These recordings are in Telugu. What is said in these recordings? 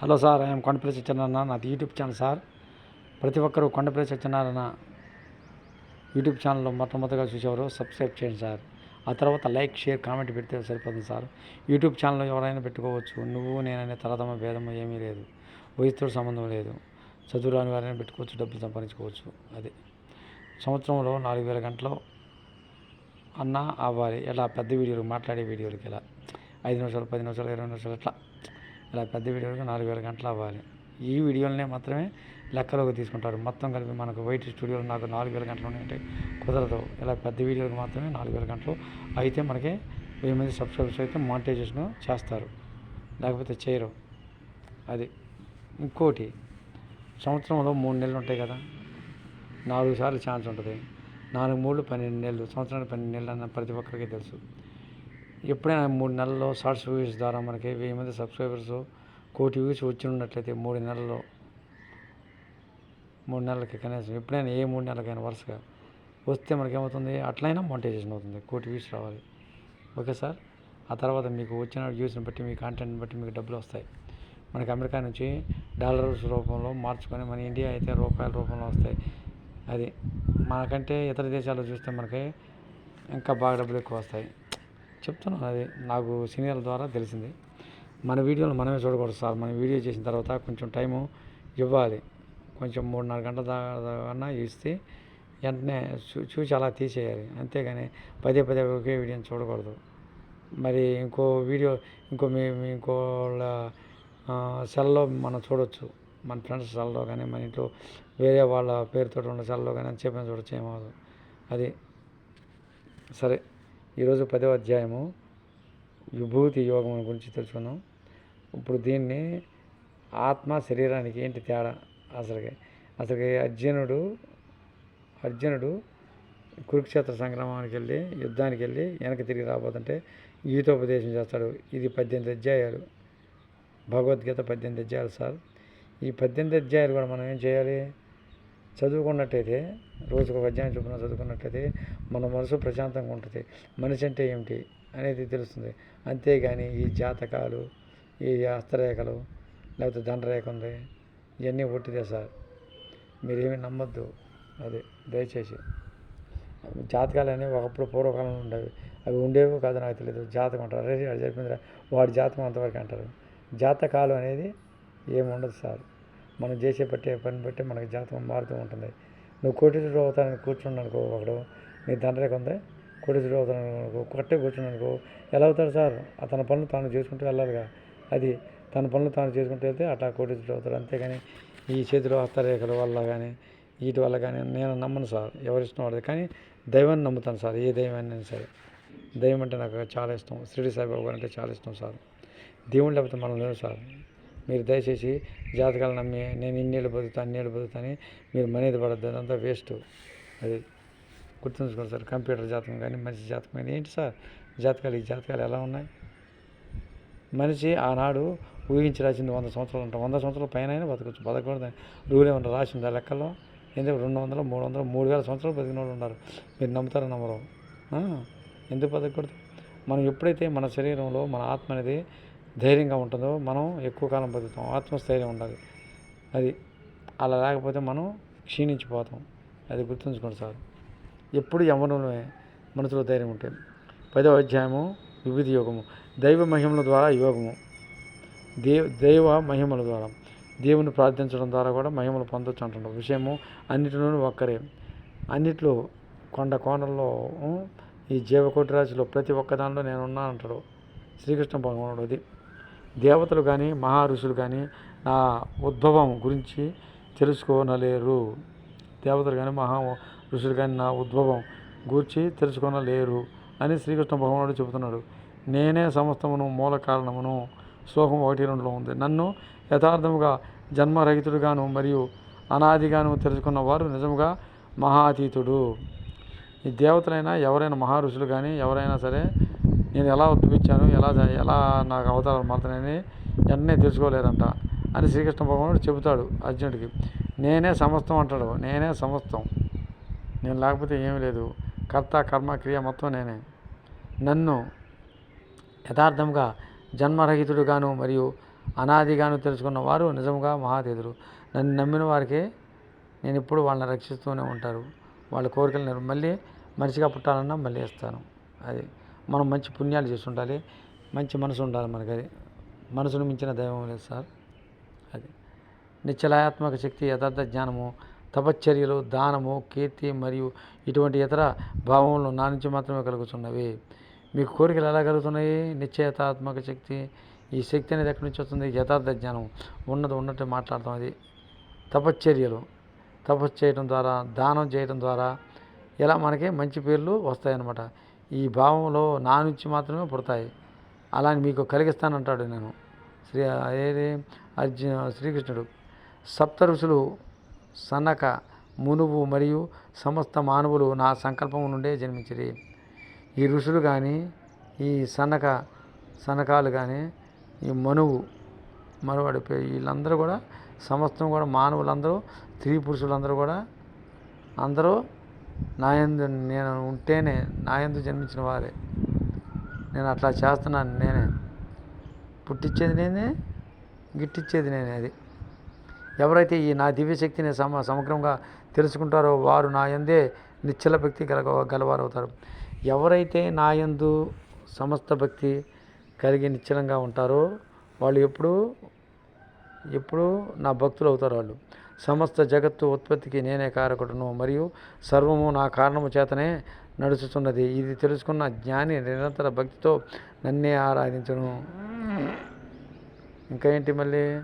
Hello sir I'm Kondapalli Satyanarayana నాది యూట్యూబ్ ఛానల్ సార్. ప్రతి ఒక్కరూ కొండపల్లి సత్యనారాయణ యూట్యూబ్ ఛానల్లో మొట్టమొదటిగా చూసేవారు సబ్స్క్రైబ్ చేయండి సార్. ఆ తర్వాత లైక్ షేర్ కామెంట్ పెడితే సరిపోతుంది సార్. యూట్యూబ్ ఛానల్లో ఎవరైనా పెట్టుకోవచ్చు నువ్వు నేననే తరతమ భేదము ఏమీ లేదు. వయసుతో సంబంధం లేదు. చదువు రాని వారైనా పెట్టుకోవచ్చు డబ్బులు సంపాదించుకోవచ్చు అది. సంవత్సరంలో నాలుగు వేల గంటలు అన్న అవ్వాలి ఇలా పెద్ద వీడియోలు మాట్లాడే వీడియోలకి ఇలా ఐదు నిమిషాలు పది నిమిషాలు ఇరవై నిమిషాలు ఇట్లా ఇలా పెద్ద వీడియోలకు నాలుగు వేల గంటలు అవ్వాలి. ఈ వీడియోలనే మాత్రమే లెక్కలోకి తీసుకుంటారు. మొత్తం కలిపి మనకు వైట్ స్టూడియోలో నాకు నాలుగు వేల గంటలు ఉన్నాయంటే కుదరదు. ఇలా పెద్ద వీడియోలకు మాత్రమే నాలుగు వేల గంటలు. అయితే మనకి వెయ్యి మంది సబ్స్క్రైబర్స్ అయితే మానిటైజేషన్ చేస్తారు. లేకపోతే చేయరు. అది. ఇంకోటి సంవత్సరంలో మూడు నెలలు ఉంటాయి కదా. నాలుగు సార్లు ఛాన్స్ ఉంటుంది. నాలుగు మూడు పన్నెండు నెలలు. సంవత్సరానికి పన్నెండు నెలలు అన్న ప్రతి ఒక్కరికి తెలుసు. ఎప్పుడైనా మూడు నెలల్లో షార్ట్స్ వ్యూస్ ద్వారా మనకి వెయ్యి మంది సబ్స్క్రైబర్స్ కోటి వ్యూస్ వచ్చి ఉన్నట్లయితే మూడు నెలల్లో మూడు నెలలకి కనీసం ఎప్పుడైనా ఏ మూడు నెలలకైనా వరుసగా వస్తే మనకి ఏమవుతుంది అట్లయినా మోనిటైజేషన్ అవుతుంది కోటి వ్యూస్ రావాలి. Okay sir? ఆ తర్వాత మీకు వచ్చిన వ్యూస్ని బట్టి మీ కాంటెంట్ని బట్టి మీకు డబ్బులు వస్తాయి. మనకి అమెరికా నుంచి డాలర్స్ రూపంలో మార్చుకొని మన ఇండియా అయితే రూపాయల రూపంలో వస్తాయి. అది మనకంటే ఇతర దేశాల్లో చూస్తే మనకి ఇంకా బాగా డబ్బులు ఎక్కువ వస్తాయి. చెప్తున్నాను అది నాకు సీనియర్ల ద్వారా తెలిసింది. మన వీడియోలు మనమే చూడకూడదు సార్. మన వీడియో చేసిన తర్వాత కొంచెం టైము ఇవ్వాలి. కొంచెం మూడున్నర గంటల దాకా ఇస్తే వెంటనే చూ చూసి అలా తీసేయాలి. అంతేగాని పదే పదే ఒకే వీడియోని చూడకూడదు. మరి ఇంకో వీడియో ఇంకో మీ ఇంకో సెల్లో మనం చూడొచ్చు. మన ఫ్రెండ్స్ సెల్లో కానీ మన ఇంట్లో వేరే వాళ్ళ పేరుతో ఉన్న సెల్లో కానీ అని చెప్పిన చూడొచ్చు ఏమవుదు అది సరే. ఈరోజు పదవ అధ్యాయము. విభూతి యోగం గురించి తెలుసుకున్నాం ఇప్పుడు దీన్ని ఆత్మ శరీరానికి ఏంటి తేడా? అసలుకి అసలుకి అర్జునుడు అర్జునుడు కురుక్షేత్ర సంగ్రామానికి వెళ్ళి యుద్ధానికి వెళ్ళి వెనక్కి తిరిగి రాబోతుంటే గీతోపదేశం చేస్తాడు. ఇది పద్దెనిమిది అధ్యాయాలు. భగవద్గీత పద్దెనిమిది అధ్యాయాలు సార్. ఈ పద్దెనిమిది అధ్యాయాలు కూడా మనం ఏం చేయాలి? చదువుకున్నట్టయితే రోజుకు ఒక అధ్యాయం చొప్పున చదువుకున్నట్టయితే మన మనసు ప్రశాంతంగా ఉంటుంది. మనిషి అంటే ఏమిటి అనేది తెలుస్తుంది. అంతేగాని ఈ జాతకాలు ఈ హస్తరేఖలు లేకపోతే దండరేఖ ఉంది ఇవన్నీ ఒట్టిదే సార్. మీరేమి నమ్మొద్దు. అది దయచేసి. జాతకాలు అనేవి ఒకప్పుడు పూర్వకాలంలో ఉండేవి. అవి ఉండేవి కాదు నాకు తెలియదు జాతకం అంటారు. అరే అది చెప్పిందిరా వాడి జాతకం అంతవరకు అంటారు. జాతకాలు అనేది ఏమి ఉండదు సార్. మనం చేసే పట్టే పని బట్టి మనకి జాతకం మారుతూ ఉంటుంది. నువ్వు కోటీశ్వరుడు అవుతానని కూర్చున్నానుకో ఒకడు నీ తండ్రికి ఉంది కోటీశ్వరుడు అవుతాను అనుకో కొట్టే కూర్చున్నాను ఎలా అవుతాడు సార్? తన పనులు తాను చేసుకుంటూ వెళ్ళాలిగా. అది తన పనులు తాను చేసుకుంటూ వెళ్తే అట్లా కోటీశ్వరుడు అవుతాడు. అంతేగాని ఈ చేతిలో హస్తరేఖల వల్ల కానీ వీటి వల్ల కానీ నేను నమ్మను సార్. ఎవరిష్టం వాడదు. కానీ దైవాన్ని నమ్ముతాను సార్. ఏ దైవాన్ని సరే. దైవం అంటే నాకు చాలా ఇష్టం. షిరిడి సాయిబాబు గారు అంటే చాలా ఇష్టం సార్. దేవుడు లేకపోతే మనం లేదు సార్. మీరు దయచేసి జాతకాలు నమ్మి నేను ఇన్నేళ్ళు బతుకుతాను అన్నేళ్ళు బతుకుతాని మీరు మనీది పడద్దు అదంతా వేస్ట్. అది గుర్తుంచుకోండి సార్ కంప్యూటర్ జాతకం కానీ మనిషి జాతకం కానీ ఏంటి సార్? జాతకాలు ఈ జాతకాలు ఎలా ఉన్నాయి? మనిషి ఆనాడు ఊహించి రాసింది వంద సంవత్సరాలు ఉంటాం. వంద సంవత్సరాల పైన అయినా బతకచ్చు బతకూడదని రూల్ ఏమన్నా రాసింది ఆ లెక్కలో ఎందుకు రెండు వందలు మూడు వందలు మూడు వేల సంవత్సరాలు బతికిన వాళ్ళు ఉన్నారు. మీరు నమ్ముతారు నమ్మరు? ఎందుకు బతకూడదు మనం ఎప్పుడైతే మన శరీరంలో మన ఆత్మ అనేది ధైర్యంగా ఉంటుందో మనం ఎక్కువ కాలం బతుకుతాం ఆత్మస్థైర్యం ఉండాలి. అది అలా లేకపోతే మనం క్షీణించిపోతాం. అది గుర్తుంచుకోండి సార్. ఎప్పుడు యవ్వనంలోనే మనసులో ధైర్యం ఉంటుంది. పదవ అధ్యాయము వివిధ యోగము. దైవ మహిమల ద్వారా యోగము. దేవ దైవ మహిమల ద్వారా. దేవుని ప్రార్థించడం ద్వారా కూడా మహిమలు పొందొచ్చు అంటున్నాడు విషయము అన్నిటిలోనూ ఒక్కరే. అన్నిట్లో కొండ కోణంలో ఈ జీవకోటి రాశిలో ప్రతి ఒక్కదానిలో నేను ఉన్నాను అంటాడు. శ్రీకృష్ణ భగవానుడు అది. దేవతలు కానీ మహా ఋషులు కానీ నా ఉద్భవం గురించి తెలుసుకోనలేరు. దేవతలు కానీ మహా ఋషులు కానీ నా ఉద్భవం గూర్చి తెలుసుకోనలేరు అని శ్రీకృష్ణ భగవానుడు చెబుతున్నాడు. నేనే సమస్తమును మూల కారణమును శ్లోకం ఒకటి రెండులో ఉంది. నన్ను యథార్థముగా జన్మరహితుడుగాను మరియు అనాదిగాను తెలుసుకున్న వారు నిజముగా మహాతీతుడు. ఈ దేవతలైనా ఎవరైనా మహా ఋషులు కానీ ఎవరైనా సరే నేను ఎలా ఉద్భవించాను ఎలా ఎలా నాకు అవతారాలు మారుతున్నాయని వెంటనే తెలుసుకోలేరంట అని శ్రీకృష్ణ భగవానుడు చెబుతాడు అర్జునుడికి. నేనే సమస్తం అంటాడు. నేనే సమస్తం. నేను లేకపోతే ఏమీ లేదు. కర్త కర్మ క్రియ మొత్తం నేనే. నన్ను యథార్థంగా జన్మరహితుడుగాను మరియు అనాదిగాను తెలుసుకున్న వారు నిజంగా మహాతీతులు నన్ను నమ్మిన వారికి నేను ఎప్పుడు వాళ్ళని రక్షిస్తూనే ఉంటారు. వాళ్ళ కోరికలు మళ్ళీ మనిషిగా పుట్టాలన్నా మళ్ళీ ఇస్తాను అది మనం మంచి పుణ్యాలు చేసి ఉండాలి మంచి మనసు ఉండాలి మనకి అది. మనసును మించిన దైవం లేదు సార్. అది నిశ్చలాయాత్మక శక్తి యథార్థ జ్ఞానము తపశ్చర్యలు దానము కీర్తి మరియు ఇటువంటి ఇతర భావములు నా నుంచి మాత్రమే కలుగుతున్నవి. మీకు కోరికలు ఎలా కలుగుతున్నాయి? నిశ్చయతాత్మక శక్తి ఈ శక్తి అనేది ఎక్కడి నుంచి వస్తుంది? యథార్థ జ్ఞానం ఉన్నది ఉన్నట్టు మాట్లాడతాం అది. తపశ్చర్యలు తపస్సు చేయడం ద్వారా దానం చేయడం ద్వారా ఇలా మనకి మంచి పేర్లు వస్తాయన్నమాట. ఈ భావంలో నా నుంచి మాత్రమే పుడతాయి. అలా అని మీకు కలిగిస్తానంటాడు నేను. శ్రీ ఏది అర్జున శ్రీకృష్ణుడు. సప్త ఋషులు సనక మునువు మరియు సమస్త మానవులు నా సంకల్పం నుండే జన్మించిరి. ఈ ఋషులు కానీ ఈ సనక సనకాలు కానీ ఈ మనువు మనవాడి వీళ్ళందరూ కూడా సమస్తం కూడా మానవులందరూ స్త్రీ పురుషులందరూ కూడా అందరూ నాయందు నేను ఉంటేనే నాయందు జన్మించిన వారే. నేను అట్లా చేస్తున్నాను నేనే. పుట్టించేది నేనే గిట్టిచ్చేది నేనే అది. ఎవరైతే ఈ నా దివ్యశక్తిని సమ సమగ్రంగా తెలుసుకుంటారో వారు నా యందే నిశ్చల భక్తి కలగ గలవారవుతారు ఎవరైతే నా యందు సమస్త భక్తి కలిగి నిశ్చలంగా ఉంటారో వాళ్ళు ఎప్పుడు ఎప్పుడు నా భక్తులు అవుతారు వాళ్ళు. సమస్త జగత్తు ఉత్పత్తికి నేనే కారకుడును మరియు సర్వము నా కారణము చేతనే నడుచుతున్నది ఇది తెలుసుకున్న జ్ఞాని నిరంతర భక్తితో నన్నే ఆరాధించను. ఇంకా ఏంటి మళ్ళీ?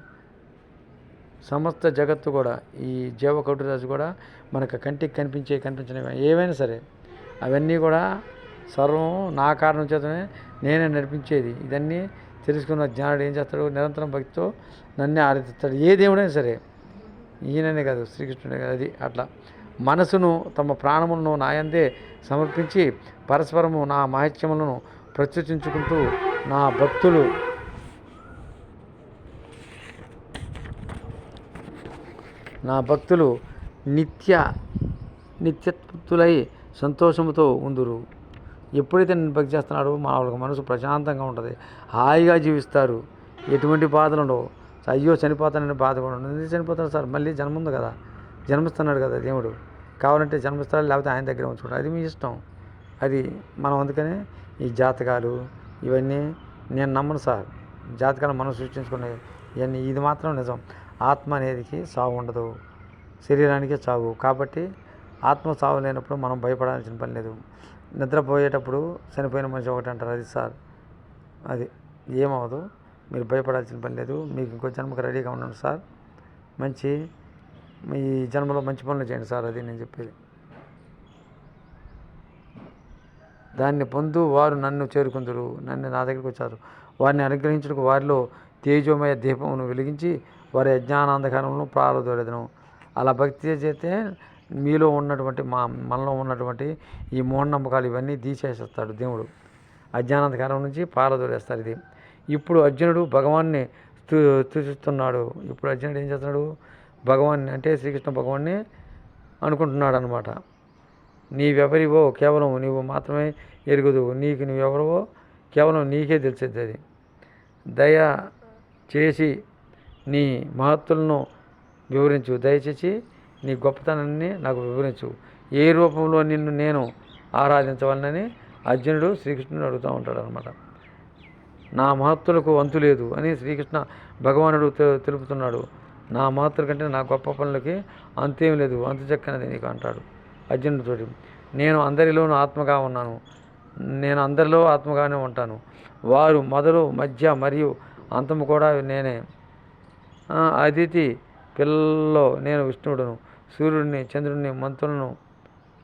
సమస్త జగత్తు కూడా ఈ జీవకటురాజు కూడా మనకు కంటికి కనిపించే కనిపించినవి ఏవైనా సరే అవన్నీ కూడా సర్వం నా కారణం చేతనే నేనే నడిపించేది. ఇదన్నీ తెలుసుకున్న జ్ఞానుడు ఏం చేస్తాడు? నిరంతరం భక్తితో నన్నే ఆరాధిస్తాడు. ఏ దేవుడైనా సరే ఈయననే కాదు శ్రీకృష్ణుడే కాదు అది అట్లా. మనసును తమ ప్రాణములను నాయందే సమర్పించి పరస్పరము నా మహత్యములను ప్రచురించుకుంటూ నా భక్తులు నా భక్తులు నిత్య నిత్యత్తులై సంతోషముతో ఉందురు. ఎప్పుడైతే నేను భక్తి చేస్తున్నాడో మా వాళ్ళకి మనసు ప్రశాంతంగా ఉంటుంది. హాయిగా జీవిస్తారు. ఎటువంటి బాధలు ఉండవు అయ్యో చనిపోతానని బాధ కూడా ఉండదు. ఎందుకు చనిపోతాడు సార్? మళ్ళీ జన్మ ఉంది కదా. జన్మిస్తున్నాడు కదా దేవుడు. కావాలంటే జన్మిస్తాడు? లేకపోతే ఆయన దగ్గర ఉంచుకుంటాడు? అది మీ ఇష్టం. అది మనం అందుకనే ఈ జాతకాలు ఇవన్నీ నేను నమ్మను సార్. జాతకాలు మనం సృష్టించుకునే ఇవన్నీ ఇది మాత్రం నిజం. ఆత్మ అనేదికి సావు ఉండదు. శరీరానికే చావు కాబట్టి ఆత్మ చావు లేనప్పుడు మనం భయపడాల్సిన పని లేదు. నిద్రపోయేటప్పుడు చనిపోయిన మనిషి ఒకటి అంటారు అది సార్. అది ఏమవదు మీరు భయపడాల్సిన పని లేదు. మీకు ఇంకో జన్మకు రెడీగా ఉండండి సార్. మంచి మీ జన్మలో మంచి పనులు చేయండి సార్ అది నేను చెప్పేది. దాన్ని పొందు వారు నన్ను చేరుకుందరు నన్ను నా దగ్గరికి వచ్చారు. వారిని అనుగ్రహించుటకు వారిలో తేజోమయ దీపమును వెలిగించి వారి అజ్ఞానాంధకారంలో ప్రారంభదను అలా భక్తి చేస్తే మీలో ఉన్నటువంటి మా మనలో ఉన్నటువంటి ఈ మూఢనమ్మకాలు ఇవన్నీ తీసేసేస్తాడు దేవుడు. అజ్ఞానాంధకారం నుంచి పారదోలేస్తారు ఇది. ఇప్పుడు అర్జునుడు భగవాన్ని స్తు స్తుతిస్తున్నాడు ఇప్పుడు అర్జునుడు ఏం చేస్తున్నాడు? భగవాన్ని అంటే శ్రీకృష్ణ భగవాన్ని అనుకుంటున్నాడు అనమాట నీవెవరివో కేవలం నీవు మాత్రమే ఎరుగుదు. నీకు నువ్వెవరివో కేవలం నీకే తెలిసేది అది. దయ చేసి నీ మహత్తులను వివరించు. దయచేసి నీ గొప్పతనాన్ని నాకు వివరించు. ఏ రూపంలో నిన్ను నేను ఆరాధించవాలని అర్జునుడు శ్రీకృష్ణుడు అడుగుతూ ఉంటాడు అనమాట నా మహత్తులకు వంతు లేదు అని శ్రీకృష్ణ భగవానుడు తెలుపుతున్నాడు. నా మహత్తుల కంటే నా గొప్ప పనులకి అంతేం లేదు అంతు చక్కనది నీకు అంటాడు అర్జునుడితోటి. నేను అందరిలోనూ ఆత్మగా ఉన్నాను. నేను అందరిలో ఆత్మగానే ఉంటాను. వారు మొదలు మధ్య మరియు అంతము కూడా నేనే. అదితి పిల్లల్లో నేను విష్ణువుడును. సూర్యుడిని చంద్రుడిని మంత్రులను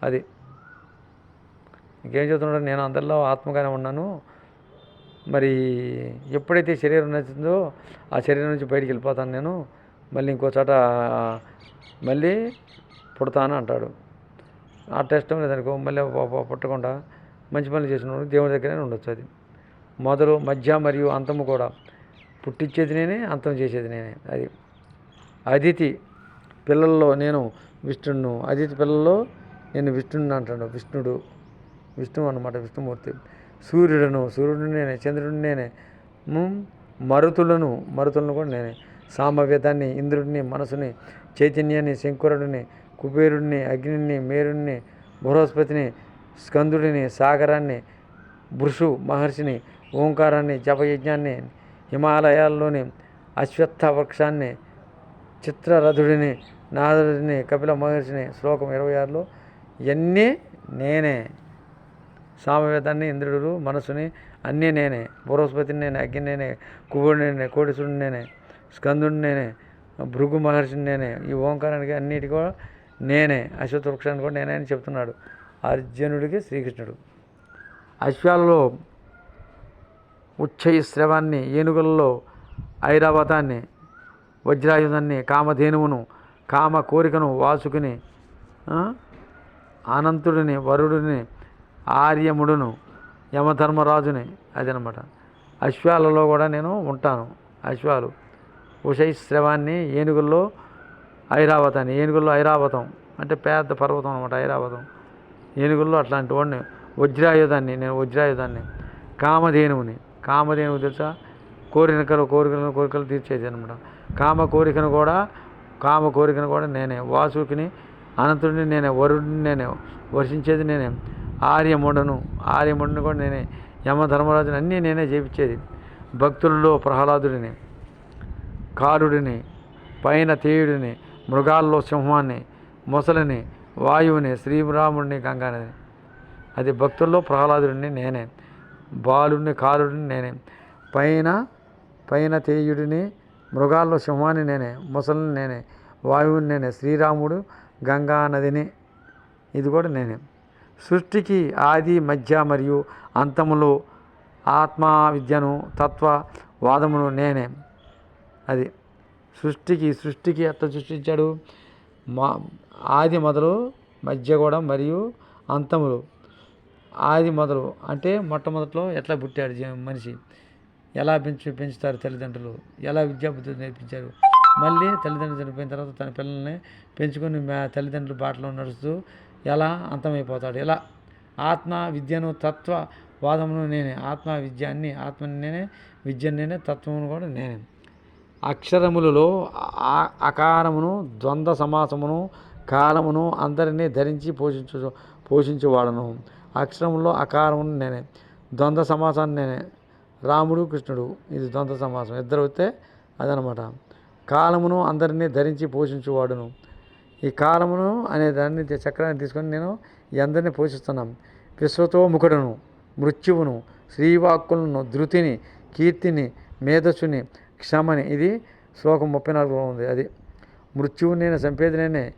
అది. ఇంకేం చెబుతున్నాడు? నేను అందరిలో ఆత్మగానే ఉన్నాను. మరి ఎప్పుడైతే శరీరం నచ్చిందో ఆ శరీరం నుంచి బయటికి వెళ్ళిపోతాను నేను. మళ్ళీ ఇంకో చోట మళ్ళీ పుడతాను అంటాడు. ఆ టెస్ట్ లేదనుకో మళ్ళీ పుట్టకుండా మంచి పనులు చేసినప్పుడు దేవుడి దగ్గరనే ఉండొచ్చు అది. మొదలు మధ్య మరియు అంతము కూడా పుట్టించేది నేనే అంతం చేసేది నేనే అది. అదితి పిల్లల్లో నేను విష్ణును అదితి పిల్లల్లో నేను విష్ణుని అంటాడు. విష్ణుడు విష్ణువు అనమాట విష్ణుమూర్తి. సూర్యుడను సూర్యుడు నేనే చంద్రుడు నేనే మరుతులను మరుతులను కూడా నేనే. సామవేదాన్ని ఇంద్రుడిని మనసుని చైతన్యాన్ని శంకురుడిని కుబేరుడిని అగ్నిని మేరుడిని బృహస్పతిని స్కందుడిని సాగరాన్ని భృషు మహర్షిని ఓంకారాన్ని జపయజ్ఞాన్ని హిమాలయాల్లోని అశ్వత్థ వృక్షాన్ని చిత్రరథుడిని నారదుడిని కపిల మహర్షిని శ్లోకం ఇరవై ఆరులో ఇవన్నీ నేనే. సామవేదాన్ని ఇంద్రుడు మనసుని అన్నీ నేనే బృహస్పతిని నేనే అగ్ని నేనే కుబుడిని నేనే కోటిసుడిని నేనే స్కందుడిని నేనే భృగు మహర్షిని నేనే ఈ ఓంకారానికి అన్నిటి కూడా నేనే అశ్వత్థ వృక్షాన్ని కూడా నేనే అని చెప్తున్నాడు అర్జునుడికి శ్రీకృష్ణుడు. అశ్వాలలో ఉచ్చయి శ్రవాన్ని ఏనుగులలో ఐరావతాన్ని వజ్రాయుధాన్ని కామధేనువును కామ కోరికను వాసుకుని అనంతుడిని వరుడిని ఆర్యముడును యమధర్మరాజుని. అదనమాట. అశ్వాలలో కూడా నేను ఉంటాను. అశ్వాలు. ఉషైశ్రవాన్ని ఏనుగుల్లో ఐరావతాన్ని. ఏనుగుల్లో ఐరావతం అంటే పెద్ద పర్వతం అనమాట ఐరావతం. ఏనుగుల్లో అట్లాంటి వాడిని వజ్రాయుధాన్ని నేను వజ్రాయుధాన్ని. కామధేనువుని. కామధేనువు తెలుసా? కోరికలు కోరికలను కోరికలు తీర్చేది అనమాట కామ కోరికను కూడా కామ కోరికను కూడా నేనే. వాసుకిని అనంతుడిని నేనే. వరుడిని నేనే. వర్షించేది నేనే. ఆర్యముడను ఆర్యముడిని కూడా నేనే యమధర్మరాజుని అన్నీ నేనే చేపించేది. భక్తులలో ప్రహ్లాదుడిని కారుడిని పైన తేయుడిని మృగాల్లో సింహాన్ని మొసలిని వాయువుని శ్రీరాముడిని గంగానదిని. అది భక్తుల్లో ప్రహ్లాదుడిని నేనే బాలుడిని కారుడిని నేనే పైన పైన తేయుడిని మృగాల్లో సింహాన్ని నేనే మొసలిని నేనే వాయువుని నేనే శ్రీరాముడు గంగా నదిని ఇది కూడా నేనే. సృష్టికి ఆది మధ్య మరియు అంతములు ఆత్మా విద్యను తత్వ వాదమును నేనే. అది సృష్టికి సృష్టికి ఎట్లా సృష్టించాడు? మా ఆది మొదలు మధ్య కూడా మరియు అంతములు. ఆది మొదలు అంటే మొట్టమొదట్లో ఎట్లా పుట్టాడు మనిషి? ఎలా పెంచు పెంచుతారు తల్లిదండ్రులు? ఎలా విద్యాబుద్ధులు నేర్పించారు? మళ్ళీ తల్లిదండ్రులు చనిపోయిన తర్వాత తన పిల్లల్ని పెంచుకొని తల్లిదండ్రుల బాటలో నడుస్తూ ఎలా అంతమైపోతాడు? ఎలా? ఆత్మ విద్యను తత్వ వాదమును నేనే. ఆత్మ విద్య అన్ని ఆత్మని నేనే విద్యను నేనే తత్వమును కూడా నేనే. అక్షరములలో ఆ- అకారమును ద్వంద్వ సమాసమును కాలమును అందరినీ ధరించి పోషించు పోషించేవాడను. అక్షరములో అకారమును నేనే. ద్వంద్వ సమాసాన్ని నేనే. రాముడు కృష్ణుడు ఇది ద్వంద్వ సమాసం. ఇద్దరు వస్తే అదనమాట. కాలమును అందరినీ ధరించి పోషించేవాడును. ఈ కాలమును అనే దాన్ని చక్రాన్ని తీసుకొని నేను ఈ అందరినీ పోషిస్తున్నాను విశ్వతో ముఖుడును మృత్యువును శ్రీవాక్కులను ధృతిని కీర్తిని మేధస్సుని క్షమని. ఇది శ్లోకం ముప్పై నాలుగులో ఉంది. అది మృత్యువుని నేను చంపేది నేనే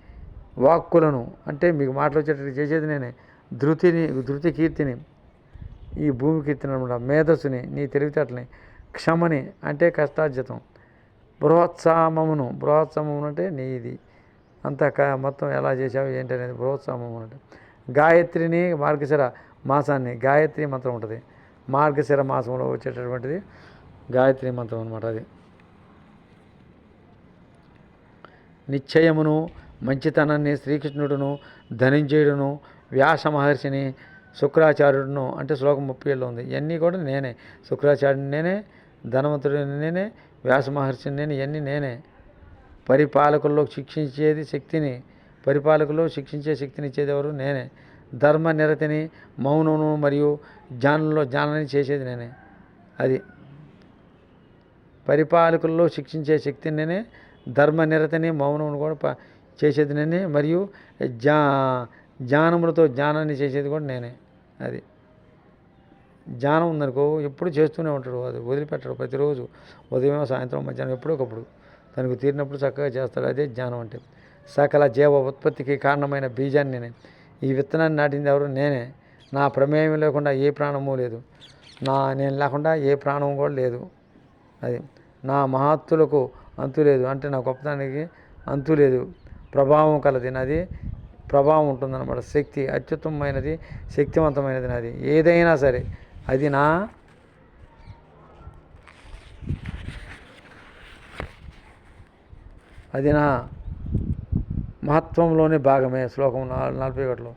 వాక్కులను అంటే మీకు మాటలు వచ్చేటట్టు చేసేది నేనే ధృతిని ధృతి కీర్తిని ఈ భూమి కీర్తిని అనమాట. మేధస్సుని నీ తెలివితేటని క్షమని అంటే కష్టార్జితం. బృహత్సామమును బృహత్సామమును అంటే నీది. అంతా క మొత్తం ఎలా చేసావు ఏంటి అనేది బృహత్సామము అంటే గాయత్రిని మార్గశిర మాసాన్ని గాయత్రి మంత్రం ఉంటుంది. మార్గశిర మాసంలో వచ్చేటటువంటిది గాయత్రి మంత్రం అనమాట అది. నిశ్చయమును మంచితనాన్ని శ్రీకృష్ణుడును ధనంజయుడును వ్యాస మహర్షిని శుక్రాచార్యుడును అంటే శ్లోకం ముప్పై ఏళ్ళు ఉంది. ఇవన్నీ కూడా నేనే. శుక్రాచార్యుని నేనే ధనవంతుడిని నేనే వ్యాస మహర్షిని నేను ఇవన్నీ నేనే. పరిపాలకుల్లో శిక్షించేది శక్తిని పరిపాలకుల్లో శిక్షించే శక్తిని ఇచ్చేది ఎవరు నేనే. ధర్మ నిరతిని మౌనమును మరియు జ్ఞానంలో జ్ఞానాన్ని చేసేది నేనే. అది. పరిపాలకుల్లో శిక్షించే శక్తిని నేనే ధర్మ నిరతిని మౌనమును కూడా చేసేది నేనే మరియు జ్ఞా జ్ఞానములతో జ్ఞానాన్ని చేసేది కూడా నేనే. అది. జ్ఞానం ఉందనుకో ఎప్పుడు చేస్తూనే ఉంటాడు అది వదిలిపెట్టడు ప్రతిరోజు. ఉదయం సాయంత్రం మధ్యాహ్నం ఎప్పుడో ఒకప్పుడు. తనకు తీరినప్పుడు చక్కగా చేస్తాడు. అదే జ్ఞానం అంటే. సకల జీవ ఉత్పత్తికి కారణమైన బీజాన్ని నేనే. ఈ విత్తనాన్ని నాటింది ఎవరు? నేనే. నా ప్రమేయం లేకుండా ఏ ప్రాణము లేదు. నా నేను లేకుండా ఏ ప్రాణం కూడా లేదు. అది. నా మహత్తులకు అంతు లేదు. అంటే నా గొప్పదానికి అంతు లేదు. ప్రభావం కలది నాది. ప్రభావం ఉంటుందన్నమాట. శక్తి అత్యుత్తమమైనది శక్తివంతమైనది నాది. ఏదైనా సరే అది నా అది నా మహత్వంలోనే భాగమే శ్లోకం నలభై ఒకటిలో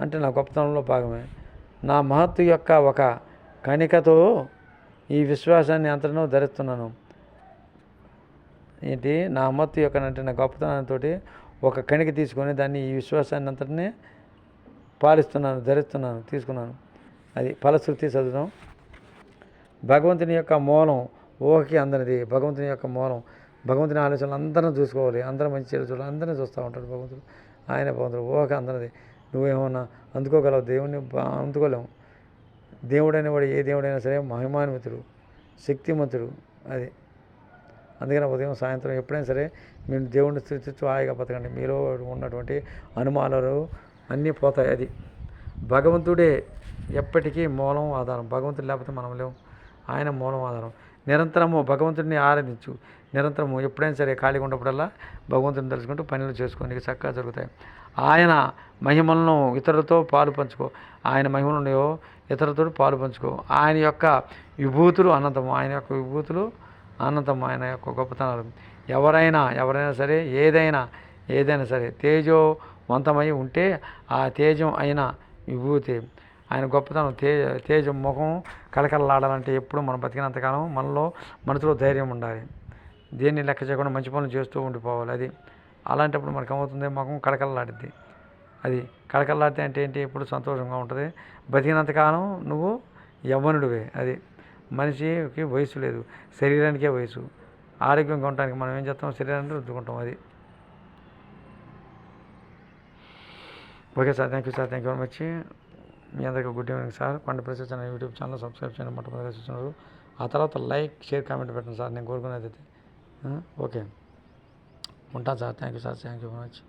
అంటే నా గొప్పతనంలో భాగమే. నా మహత్తు యొక్క ఒక కణికతో ఈ విశ్వాసాన్ని అంతను ధరిస్తున్నాను. ఏంటి? నా మహత్తు యొక్క అంటే నా గొప్పతనంతో ఒక కణిక తీసుకొని దాన్ని ఈ విశ్వాసాన్ని అంతటినే పాలిస్తున్నాను ధరిస్తున్నాను తీసుకున్నాను. అది ఫలశ్రుతి చదువుదాం. భగవంతుని యొక్క మూలం ఊహకి అందనిది. భగవంతుని యొక్క మూలం భగవంతుని ఆలోచనలు అందరం చూసుకోవాలి. అందరం మంచి చెడు చూడాలి. అందరినీ చూస్తూ ఉంటాడు భగవంతుడు. ఆయన భగవంతుడు. ఓక అందరిది. నువ్వేమన్నా అందుకోగలవు? దేవుణ్ణి అందుకోలేము. దేవుడైన వాడు ఏ దేవుడైనా సరే మహిమాన్వితుడు శక్తిమంతుడు అది. అందుకని ఉదయం సాయంత్రం ఎప్పుడైనా సరే మీరు దేవుడిని స్థితిచ్చు హాయిగా బతకండి. మీలో ఉన్నటువంటి అనుమానాలు అన్నీ పోతాయి అది. భగవంతుడే ఎప్పటికీ మూలం ఆధారం. భగవంతుడు లేకపోతే మనం లేవు ఆయన మూలం ఆధారం. నిరంతరము భగవంతుడిని ఆరాధించు. నిరంతరము ఎప్పుడైనా సరే ఖాళీగా ఉన్నప్పుడల్లా భగవంతుని తలుచుకుంటూ పనులు చేసుకోనికి చక్కగా జరుగుతాయి. ఆయన మహిమలను ఇతరులతో పాలు పంచుకో. ఆయన మహిమలు ఉన్నాయో ఇతరులతో పాలు పంచుకో. ఆయన యొక్క విభూతులు అనంతము. ఆయన యొక్క విభూతులు అనంతం ఆయన యొక్క గొప్పతనాలు. ఎవరైనా ఎవరైనా సరే ఏదైనా ఏదైనా సరే తేజోవంతమై ఉంటే ఆ తేజం అయిన విభూతి. ఆయన గొప్పతనం తేజ తేజం ముఖం కళకళలాడాలంటే ఎప్పుడు మనం బతికినంతకాలం మనలో మనసులో ధైర్యం ఉండాలి. దేన్ని లెక్క చేయకుండా మంచి పనులు చేస్తూ ఉండిపోవాలి. అది అలాంటప్పుడు మనకు ఏమవుతుంది ముఖం కళకళలాడుద్ది. అది కళకళలాడితే అంటే ఏంటి? ఎప్పుడు సంతోషంగా ఉంటుంది. బతికినంతకాలం నువ్వు యవ్వనుడివే. అది మనిషికి వయసు లేదు. శరీరానికే వయసు. ఆరోగ్యంగా ఉండడానికి మనం ఏం చేస్తాం? శరీరాన్ని రుద్దుకుంటాం అది. Okay sir. Thank you sir. Thank you very much. మీ అందరికీ good evening sir. Pandu Prasad channel YouTube channel subscribe చేయండి మొట్టమొదటిగా చూస్తున్నారు. ఆ తర్వాత లైక్ షేర్ కామెంట్ పెట్టండి సార్. నేను కోరుకునేది అయితే ఓకే. ఉంటాను sir. Thank you sir. Thank you very much.